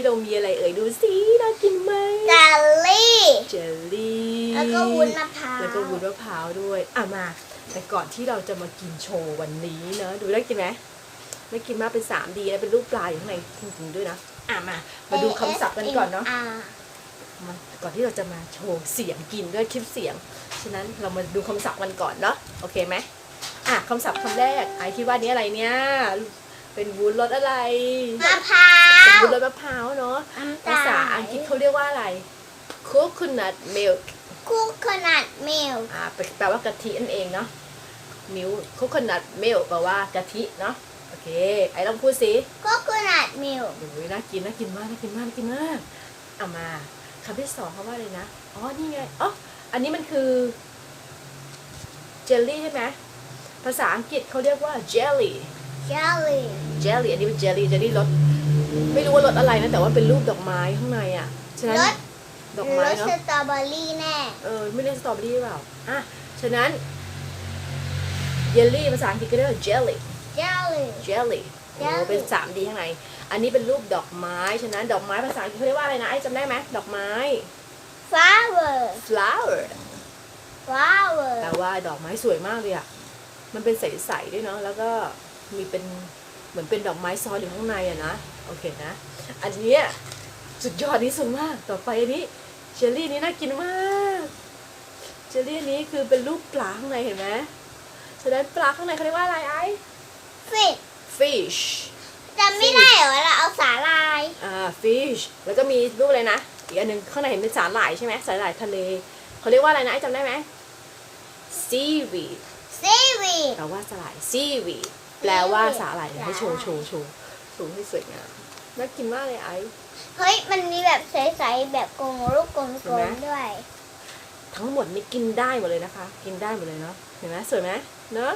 ที่เรามีอะไรเอ่ยดูสิน่ากินไหมเจลลี่ เจลลี่แล้วก็วุ้นมะพร้าว แล้วก็วุ้นมะพร้าวด้วยอะมา แต่ก่อนที่เราจะมากินโชว์วันนี้เนอะดูได้กินไหมไม่กินมากเป็นสามดีนะเป็นรูปปลาอยู่ข้างในจริงๆด้วยนะอะมา มาดูคำศัพท์กันก่อนเนาะมาก่อนที่เราจะมาโชว์เสียงกินด้วยคลิปเสียง ฉะนั้นเรามาดูคำศัพท์กันก่อนเนาะ โอเคไหมอะคำศัพท์คำแรกไอคิดว่านี้อะไรเนี่ย เป็นวุ้นรสอะไร มะพร้า ววุ้นรสมะพร้าวเนาะน้ำตภาษาอังกฤษเขาเรียกว่าอะไร coconut milk คุกขนาดเมลอ่าแปลว่ากะทินั่นเองเนาะ milk coconut milk แปลว่ากะทิเนาะโอเค ไอลองพูดสิคุกขนาดเมลโอ้ยน่ากินน่ากินมากน่ากินมากน่ากินมากเอามาคำที่สองคำว่าอะไรนะอ๋อนี่ไงอ๋ออันนี้มันคือเจลลี่ใช่ไหมภาษาอังกฤษเขาเรียกว่า jelly เจลลี่ jelly อันนี้เป็น jelly jelly รส ไม่รู้ว่ารสอะไรนะ แต่ว่าเป็นรูปดอกไม้ข้างในอะ ฉะนั้นรสดอกรไม้สเนาะ สตรอเบอรี่แน่ เออ ไม่เรียกสตรอเบอรี่เปล่า อะ ฉะนั้นเยลลี่ภาษาอังกฤษก็เรียกว่า jelly เจลลี่ jelly โอ้ jelly เป็น 3D ข้างใน อันนี้เป็นรูปดอกไม้ ฉะนั้นดอกไม้ภาษาอังกฤษเขาเรียกว่าอะไรนะไอ้จำได้ไหมดอกไม้ flower flower flower แปลว่าดอกไม้สวยมากเลยอะ มันเป็นใสๆด้วยเนาะ แล้วก็มีเป็นเหมือนเป็นดอกไม้ซ้อนอยู่ข้างในอะนะ โอเคนะ อันเนี้ยสุดยอดที่สุดมาก ต่อไปอันนี้เจลลี่นี้น่ากินมากเจลลี่อันนี้คือเป็นรูปปลาข้างในเห็นไหมฉะนั้นปลาข้างในเขาเรียกว่าอะไรไอ้ fish fish จำไม่ได้เหรอเราเอาสาลายอ่า fish แล้วก็มีรูปอะไรนะ อีกอันหนึ่งข้างในเห็นเป็นสาหร่ายใช่ไหมสาหร่ายทะเลเขาเรียกว่าอะไรนะไอ้จำได้ไหม seaweed seaweed แปลว่าสาหร่าย seaweed แปลว่าสาหร่ายเดี๋ยวให้โชว์โชว์โชว์โชว์ให้สวยงาม น่ากินมากเลยไอ้เฮ้ย มันมีแบบใสๆแบบกลมลูกกลเห็นไหมมๆด้วย ทั้งหมดนี้กินได้หมดเลยนะคะ กินได้หมดเลยเนาะเห็นไหมสวยไหมเนาะ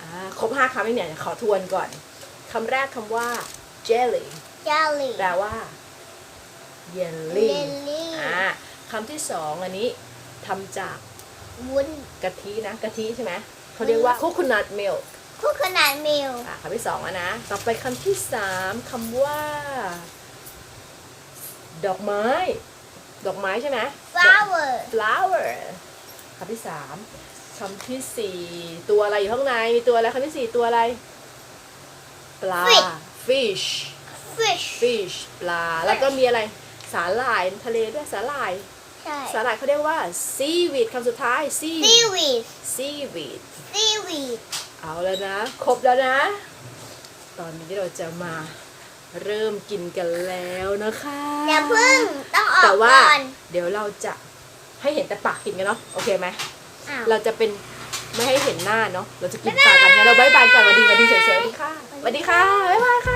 อ่าครบห้าคำแล้วเนี่ยเดี๋ยวขอทวนก่อนคำแรกคำว่า jelly jelly แปลว่า jelly jelly อ่าคำที่สองอันนี้ทำจากวุ้นกะทินะกะทิใช่ไหมเขาเรียกว่า coconut milk คุกขนาดเมลอะคำที่สองแล้วนะ ต่อไปคำที่สามคำว่า ดอกไม้ ดอกไม้ใช่ไหม flower flower คำที่สามคำที่สี่ตัวอะไรอยู่ข้างใน มีตัวอะไรคำที่สี่ตัวอะไร ปลา fish fish fish ปลา แล้วก็มีอะไร สาหร่ายทะเลด้วยสาหร่าย ใช่ สาหร่ายเขาเรียกว่า seaweed คำสุดท้าย sea seaweed seaweed seaweed เอาแล้วนะ ครบแล้วนะ ตอนนี้เราจะมาเริ่มกินกันแล้วนะคะอย่าเพึ่งต้องออกแต่ว่าก่อนเดี๋ยวเราจะให้เห็นแต่ปากกินกันเนาะโอเคไหมอ้าว เราจะเป็นไม่ให้เห็นหน้าเนาะเราจะกินปากกันงั้นเราบายบายก่อนสวัสดีสวัสดีเฉยๆสวัสดีค่ะสวัสดีค่ะบ๊ายบายค่ะ